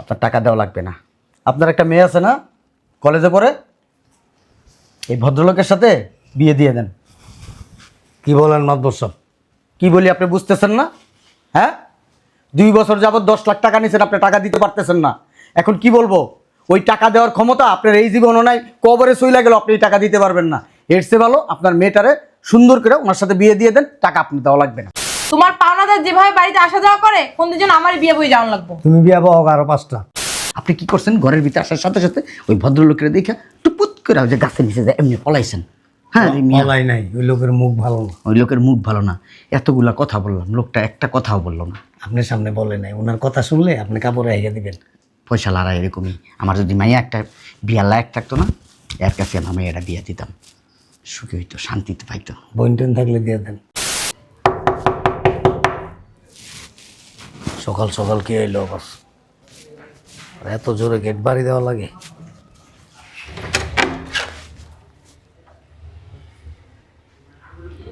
আপনার টাকা দেওয়া লাগবে না। আপনার একটা মেয়ে আছে না কলেজে পড়ে এই ভদ্রলোকের সাথে বিয়ে দিয়ে দেন। কি বলেন মাদবর সাহেব? কি বলি আপনি বুঝতেছেন না? হ্যাঁ? দুই বছর যাবত দশ লাখ টাকা নিয়েছেন আপনি টাকা দিতে পারতেছেন না। এখন কি বলব? ওই টাকা দেওয়ার ক্ষমতা আপনার এই জীবনও নাই কবরে সইলা গেল আপনি টাকা দিতে পারবেন না। এর চেয়ে ভালো আপনার মেয়েটারে সুন্দর করে ওনার সাথে বিয়ে দিয়ে দেন টাকা আপনি দেওয়া লাগবে না। তোমার পাওনাদার যেভাবে বাড়িতে আসা যাওয়া করে কোন দিন আমার বিয়ে বই যাওয়ান লাগবো। তুমি বিয়া পাও আরও পাঁচটা। আপনি কি করছেন? ঘরের ভিতরে আসার সাথে সাথে ওই ভদ্রলোকের দেখে টুপুত করে যে গাছের নিচে যায় এমনি পলাইছেন। হ্যাঁ মিয়া। বলাই নাই ওই লোকের মুখ ভালো না। ওই লোকের মুখ ভালো না। এতগুলা কথা বললাম লোকটা একটা কথাও বলল না। আপনার সামনে বলে নাই ওনার কথা শুনলে আপনি কাপড়ে হেগে দিবেন। পয়সা লড়াই এরকমই। আমার যদি মাইয়া একটা বিয়ার লায়ক থাকতো না এর কাছে আমি মেয়েটা দিয়ে দিতাম। সুখী হইতো শান্তিতে পাইতো। বইন টেন থাকলে দিয়ে দেন। সকাল সকাল কে এলো আবার আর এত জোরে গেট বাড়ি দেওয়া লাগে।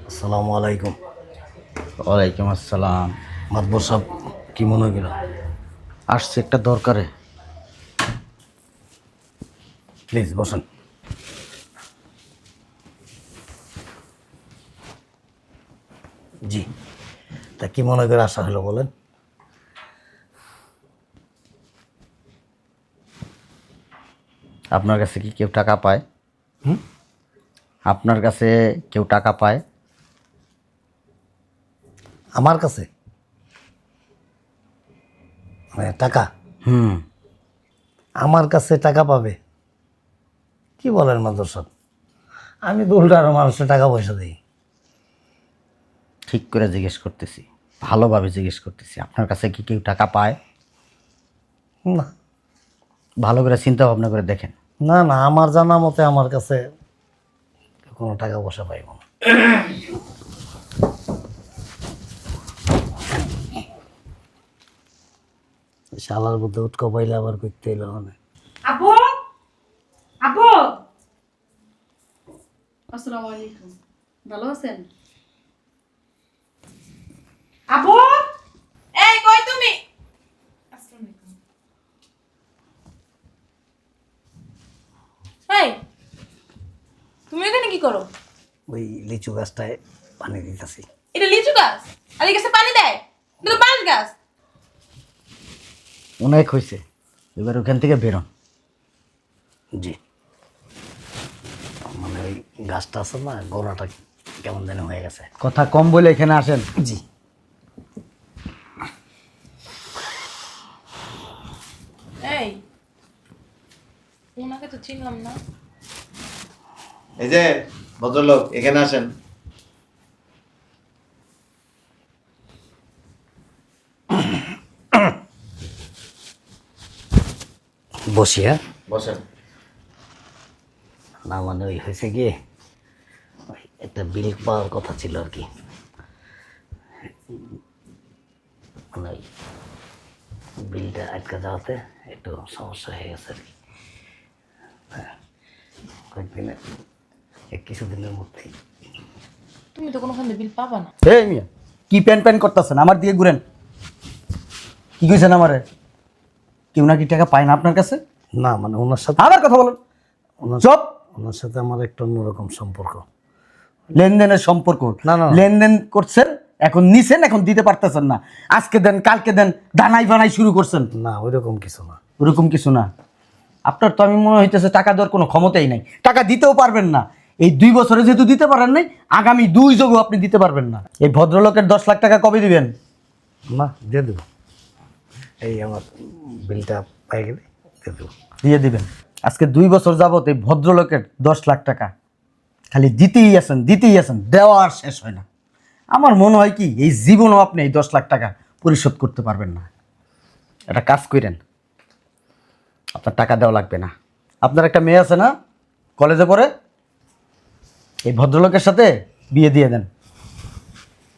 আসসালামু আলাইকুম। ওয়ালাইকুম আসসালাম। মাতবর সাহেব কি মনে গেল আসছে একটা দরকারে। প্লিজ বসেন। জি। তা কি মনে করে আসা হলো বলেন? আপনার কাছে কি কেউ টাকা পায়? হুম? আপনার কাছে কেউ টাকা পায়? আমার কাছে? মানে টাকা? হুম। আমার কাছে টাকা পাবে? কি বলেন মাদর সাহেব আমি তো উল্টা আরও মানুষের টাকা পয়সা দিই। ঠিক করে জিজ্ঞেস করতেছি। ভালোভাবে জিজ্ঞেস করতেছি। আপনার কাছে কি কেউ টাকা পায়? না। ভালো করে চিন্তা ভাবনা করে দেখেন। না না, আমার জানা মতে আমার কাছে কোনো টাকা পয়সা পাইব না। শালার মধ্যে উৎক পাইলে আবার করতে এলো মানে আপু? আপু? আসসালামু আলাইকুম। ভালো আছেন আপু এই কই তুমি আসসালামু আলাইকুম এই তুমি এখানে কি করো? ওই লিচু গাছটায় পানি দিতেছি। এটা লিচু গাছ? আর এই গাছে পানি দেয়? এটা তো বাঁশ গাছ। অনেক হয়েছে এবার ওখান থেকে বেরোন জি। মানে ওই গাছটা আছে না গোড়াটা কেমন যেন হয়ে গেছে। কথা কম বলে এখানে আসেন। জি। এই ওনাকে তো চিনলাম না। এই যে ভদ্রলোক এখানে আসেন। বসি হ্যাঁ? বসেন। না মানে ওই হয়েছে কি একটা বিল পাওয়ার কথা ছিল আর কি। মানে ওই বিলটা আটকা যাওয়াতে একটু সমস্যা হয়ে গেছে আর কি। হ্যাঁ কিছুদিনের মধ্যেই। তুমি তো কোনোখানে বিল পাবা না। এই মিয়া কি প্যান প্যান করতেছেন? আমার দিয়ে ঘুরেন। কি কইছেন আমারে? কেউ নাকি টাকা পায় না আপনার কাছে? না মানে ওনার সাথে আবার কথা বলেন। ওনার চপ। ওনার সাথে আমার একটা অন্যরকম সম্পর্ক। লেনদেনের সম্পর্ক না, না। লেনদেন করছেন এখন নিছেন এখন দিতে পারতেছেন না। আজকে দেন কালকে দেন দানাই বানাই শুরু করছেন। না ওই রকম কিছু না। ওরকম কিছু না। আপনার তো আমি মনে হইতেছে টাকা দেওয়ার কোনো ক্ষমতাই নাই। টাকা দিতেও পারবেন না। এই দুই বছরে যেহেতু দিতে পারেন নাই আগামী দুই যোগও আপনি দিতে পারবেন না। এই ভদ্রলোকের দশ লাখ টাকা কবে দিবেন? না দিয়ে দেবো। এই আমার বিলটা পাই গেলে দিয়ে দেবো। দিয়ে দিবেন। আজকে দুই বছর যাবত এই ভদ্রলোকের দশ লাখ টাকা। খালি দিতেই আছেন দিতেই আছেন দেওয়া আর শেষ হয় না। আমার মনে হয় কি এই জীবনও আপনি এই দশ লাখ টাকা পরিশোধ করতে পারবেন না। এটা কাজ করেন। আপনার টাকা দেওয়া লাগবে না। আপনার একটা মেয়ে আছে না কলেজে পড়ে? এই ভদ্রলোকের সাথে বিয়ে দিয়ে দেন।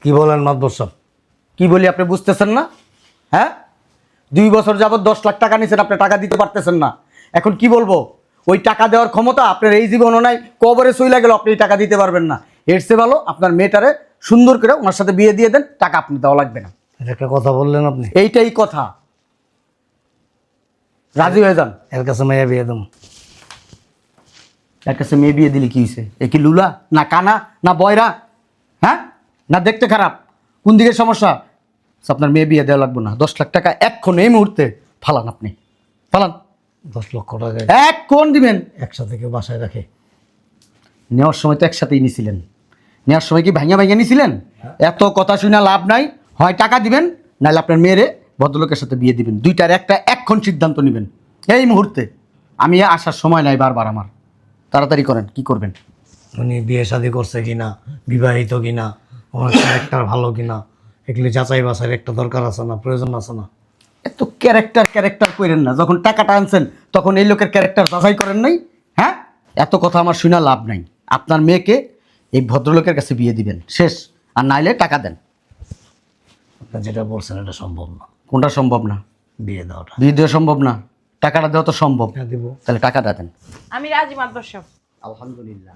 কি বলেন মাদবর সাহেব? কি বলি আপনি বুঝতেছেন না? হ্যাঁ? দুই বছর যাবত দশ লাখ টাকা নিয়েছেন আপনি টাকা দিতে পারতেছেন না। এখন কি বলব? ওই টাকা দেওয়ার ক্ষমতা আপনার এই জীবনও নাই কবরে সইলা গেল আপনি টাকা দিতে পারবেন না। এর চেয়ে ভালো আপনার মেয়েটারে সুন্দর করে ওনার সাথে বিয়ে দিয়ে দেন টাকা আপনি দেওয়া লাগবে না। এটা একটা কথা বললেন আপনি? এইটাই কথা। রাজি হয়ে যান। এর কাছে মাইয়া বিয়ে দেবো। এর কাছে মেয়ে বিয়ে দিলে কি হয়েছে এ কি লুলা? না কানা? না বয়রা? হ্যাঁ? না দেখতে খারাপ? কোন দিকে সমস্যা? আচ্ছা, আপনার মেয়ে বিয়ে দেওয়া লাগবে না। দশ লাখ টাকা এক্ষণ এই মুহূর্তে ফালান আপনি। ফালান। দশ লক্ষ টাকা। এক কোন দিবেন। একসাথে কেউ বাসায় রাখে। নেওয়ার সময় তো একসাথেই নিছিলেন। নেওয়ার সময় কি ভাঙিয়া ভাঙিয়া নিছিলেন? এত কথা শুনে লাভ নাই। হয় টাকা দিবেন নাহলে আপনার মেয়েরে ভদ্রলোকের সাথে বিয়ে দিবেন। দুইটার একটা এক্ষণ সিদ্ধান্ত নেবেন। এই মুহূর্তে। আমি আসার সময় নাই বারবার আমার। তাড়াতাড়ি করেন কি করবেন? উনি বিয়ে শাদী করছে কিনা বিবাহিত কিনা ওনার ক্যারেক্টার ভালো কিনা এগুলি যাচাই বাছাইয়ের একটা দরকার আছে না প্রয়োজন আছে না? এত ক্যারেক্টার ক্যারেক্টার করেন না। যখন টাকাটা আনছেন তখন এই লোকের ক্যারেক্টার যাচাই করেন নাই? হ্যাঁ? এত কথা আমার শুনে লাভ নাই। আপনার মেয়েকে এই ভদ্রলোকের কাছে বিয়ে দিবেন। শেষ। আর নাইলে টাকা দেন। আপনি যেটা বলছেন এটা সম্ভব না। কোনটা সম্ভব না? বিয়ে দেওয়াটা। বিয়ে দেওয়া সম্ভব না? টাকাটা দেওয়া তো সম্ভব। হ্যাঁ দিব। তাহলে টাকাটা দেন। আমি রাজি সাহেব আলহামদুলিল্লাহ।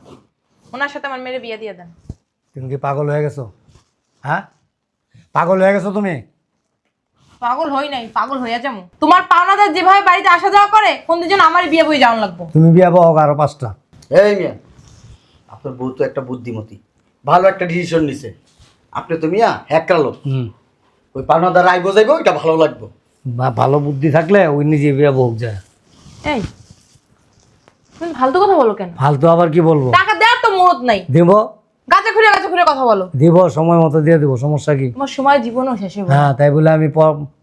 ওনার সাথে আমার মেয়ের বিয়ে দিয়ে দেন। তুমি কি পাগল হয়ে গেছো? হ্যাঁ? পাগল হয়ে গেছো তুমি? পাগল হই নাই পাগল হইয়া যাব তোমার পাওনাদার যেভাবে বাড়িতে আসা যাওয়া করে কোন দিন আমার বিয়ে বই যাওয়ান লাগবো। তুমি বিয়ে পাও আরও পাঁচটা। এই মিয়া আপনার বউ তো একটা বুদ্ধিমতী। ভালো একটা ডিসিশন নিছে। আপনি তো মিয়া হ্যাকরালো হুম। ওই পাওনাদার রায় বোঝাইবো এটা ভালো লাগবে। ভালো বুদ্ধি থাকলে ওই নিজে বিয়ে বউক যায়। এই তুমি ফালতু কথা বলো কেন? ফালতু আবার কি বলব? টাকা দেওয়ার তো মুহূর্ত নাই। দিব। গাছে ঘুরে গাছে ঘুরে কথা বলো। দিব সময় মতো দিয়ে দিব সমস্যা কি? তোমার সময় জীবনও শেষ হবে হ্যাঁ তাই বলে আমি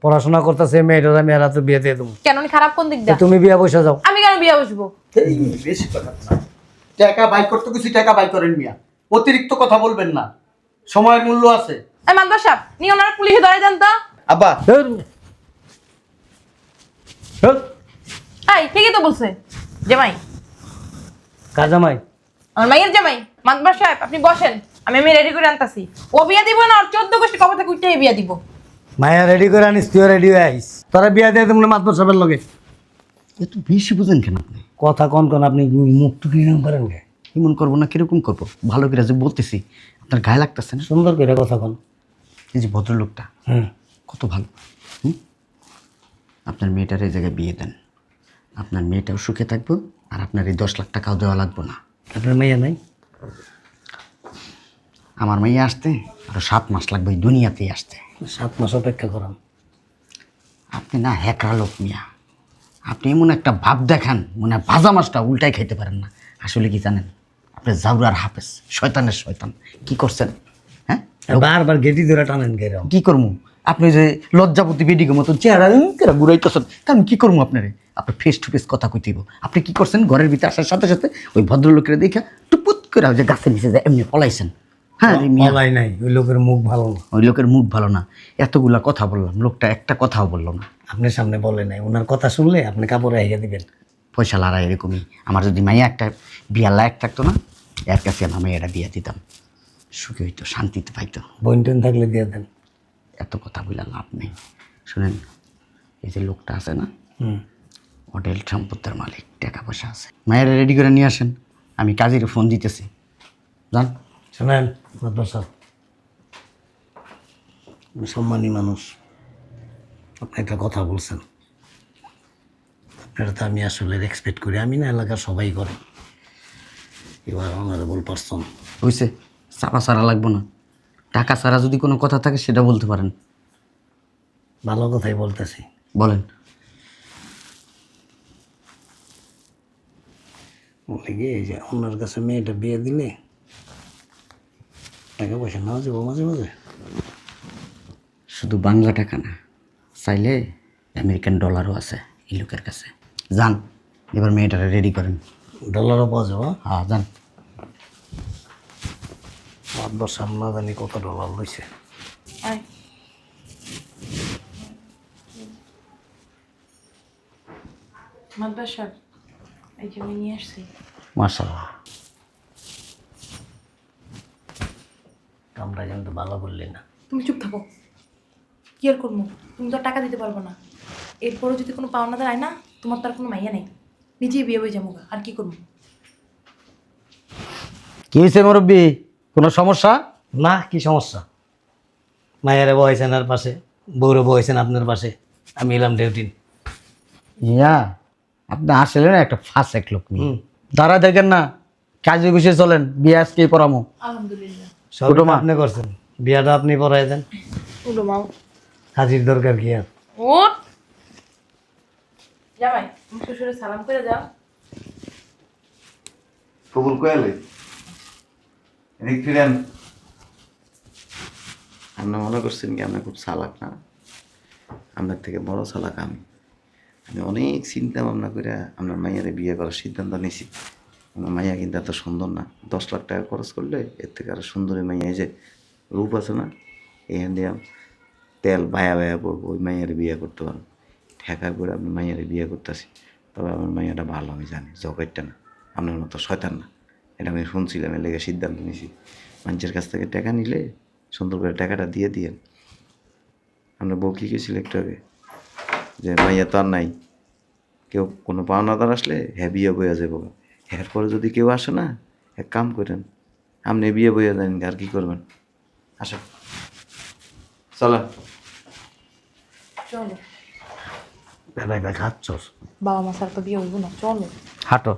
পড়াশোনা করতেছি মেয়েটার আমি আর হাতে বিয়ে দিয়ে দেবো। কেন খারাপ কোন দিক তো দা তুমি বিয়ে বসে যাও। আমি কেন বিয়ে বসবো? এই বেশি কথা টাকা বাই করতে কিছু টাকা বাই করেন মিয়া। অতিরিক্ত কথা বলবেন না। সময়ের মূল্য আছে। এই মাতবর সাহেব নিয়ে ওনার পুলিশে ধরে দেন তো? আব্বা। এই ঠিকই তো বলছে। জামাই। কার জামাই আমার মাইয়ের জামাই মাতবর সাহেব আপনি বসেন। আমি আমি রেডি করে আনতাছি। ও বিয়ে দিব না আর চোদ্দ গোষ্ঠী কবে থেকে উঠে বিয়ে দিব? মায়া রেডি করে আনিস তুইও রেডি হয়ে আইস। তোরা বিয়ে দিয়ে দেবো মাতবর সাহেবের লগে। একটু বেশি বুঝেন কেন আপনি? কথা কন কন আপনি মুখ টুকি নাম করেন কে? এমন করব না কীরকম করব? ভালো করে যে বলতেছি আপনার গায়ে লাগতেছে না? সুন্দর করে কথা কন। এই যে ভদ্রলোকটা হুম। কত ভালো? আপনার মেয়েটার এই জায়গায় বিয়ে দেন। আপনার মেয়েটাও সুখে থাকব আর আপনার এই দশ লাখ টাকাও দেওয়া লাগবে না। আপনার মেয়ে নাই? আমার মেয়ে আসতে আরও সাত মাস লাগবে এই দুনিয়াতেই আসতে। সাত মাস অপেক্ষা করান আপনি না হ্যাকরা লোক মিয়া। আপনি এমন একটা ভাব দেখান মনে হয় ভাজা মাছটা উল্টাই খাইতে পারেন না। আসলে কি জানেন? আপনি জাউরার হাফেজ শয়তানের শয়তান। কি করছেন? হ্যাঁ? বারবার গেটি ধরে টানেন কি করব আপনি যে লজ্জাপতি বেডিকে মতো চেহারা কেরা ঘুরাইতেছেন কারণ কী করব আপনারে? আপনি ফেস টু ফেস কথা কইতেইব আপনি কি করছেন? ঘরের ভিতরে আসার সাথে সাথে ওই ভদ্রলোকের দেখে টুপুত করে ওই যে গাছের নিচে যায় এমনি পলাইছেন। হ্যাঁ নাই ওই লোকের মুখ ভালো না। ওই লোকের মুখ ভালো না। এতগুলা কথা বললাম লোকটা একটা কথাও বলল না। আপনার সামনে বলে নাই ওনার কথা শুনলে আপনি কাপড়ে হেগে দিবেন। পয়সা লারা এরকমই। আমার যদি মাইয়া একটা বিয়ার লায়ক থাকতো না এর কাছে আমার মেয়েরা বিয়ে দিতাম। সুখী হইতো শান্তিতে পাইতো। বোন টোন থাকলে দিয়ে দেন। এত কথা বলে লাভ নেই। শুনেন এই যে লোকটা আছে না হোটেল সম্পত্তির মালিক টাকা পয়সা আছে। মায়েরা রেডি করে নিয়ে আসেন আমি কাজের ফোন দিতেছি। জান শোনেন সম্মানী মানুষ। আপনি একটা কথা বলছেন। আপনারা তো আমি আসলে এক্সপেক্ট করি আমি না এলাকার সবাই করে। এবার অনারেবল পারসন হয়েছে চাপা সারা লাগবো না। টাকা ছাড়া যদি কোনো কথা থাকে সেটা বলতে পারেন। ভালো কথাই বলতেছি। বলেন। বলে গিয়ে যে ওনার কাছে মেয়েটা বিয়ে দিলে টাকা পয়সা নাও যাব মাঝে মাঝে? শুধু বাংলা টাকা না চাইলে আমেরিকান ডলারও আছে এই লোকের কাছে। যান এবার মেয়েটারে রেডি করেন। ডলারও পাওয়া যাব? হ্যাঁ যান। মাদ্রাস সামনা জানি কত ডলার লইছে। মাতবর এই যে আমি নিয়ে আসছি। মার্শাল্লাহ কামটা কিন্তু ভালো করলি না। তুমি চুপ থাকো। কি আর করব? তুমি তো টাকা দিতে পারব না। এরপরও যদি কোনো পাওনাদার আয় না তোমার তো আর কোনো মাইয়া নেই। নিজেই বিয়ে হয়ে যাব আর কি করব? কি হয়েছে মুরব্বী? কোনো সমস্যা? না কি সমস্যা? মায়েরে বয়েছেন আর পাশে বউরে বয়েছেন আপনার পাশে। আমি এলাম ডিউটি ইয়া আপনি আসলেন একটা ফাঁস এক লোক নিয়ে। দাঁড়া দেখেন না কাজে বসে চলেন বিয়ে আজকেই পড়ামো আলহামদুলিল্লাহ। ছোটো মা। আপনি করছেন। বিয়াটা আপনি পড়াই দেন। হাজির দরকার কি আর? জামাই আমার সালাম করে যাও। কবুল কয়ালে এদিক ফিরেন। আপনি মনে করছেন কি আপনি খুব চালাক না? আপনার থেকে বড় চালাক আমি। আমি অনেক চিন্তা ভাবনা করে আপনার মাইয়ারে বিয়ে করার সিদ্ধান্ত নিয়েছি। আমার মাইয়া কিন্তু এত সুন্দর না। দশ লাখ টাকা খরচ করলে এর থেকে আরও সুন্দরী মাইয়া যে রূপ আছে না, এখান দিয়ে তেল বায়া বায়া পড়ব, ওই মাইয়ারে বিয়ে করতে পারব। ঠেকা করে আপনি মাইয়ারে বিয়ে করতেছি। তবে আমার মাইয়াটা ভালো, আমি জানি, জগৎটা না। আপনার মতো শয়তান না। এটা আমি শুনছিলাম এর লেগে সিদ্ধান্ত নিয়েছি মানুষের কাছ থেকে টাকা নিলে সুন্দর করে টাকাটা দিয়ে দিয়েন। আমরা বউ কি গেছিল একটু আগে? যে মাইয়া তো আর নাই। কেউ কোনো পাওনাদার আসলে হ্যাঁ বিয়ে বইয়া যাব এরপরে যদি কেউ আসে না এক কাম করেন আপনি বিয়ে বইয়া দেন আর কি করবেন? আসো চলো। চলো বাবা মা স্যার তো বিয়ে হইব না চলো। হাঁটো।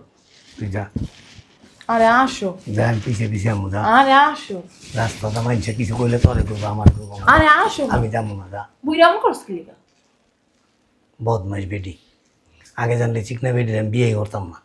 তুই যা। আরে আসো। যান পিছে পিছে আমু যা আরে আসো। রাস্তাটা মানছে কিছু কইলে তোরে করব আমার করব। আরে আসো। আমি যাব না যা বুইরাম করছ কি? বদমাইশ বেটি আগে জানলে চিকনা বেটি আমি বিয়ে করতাম না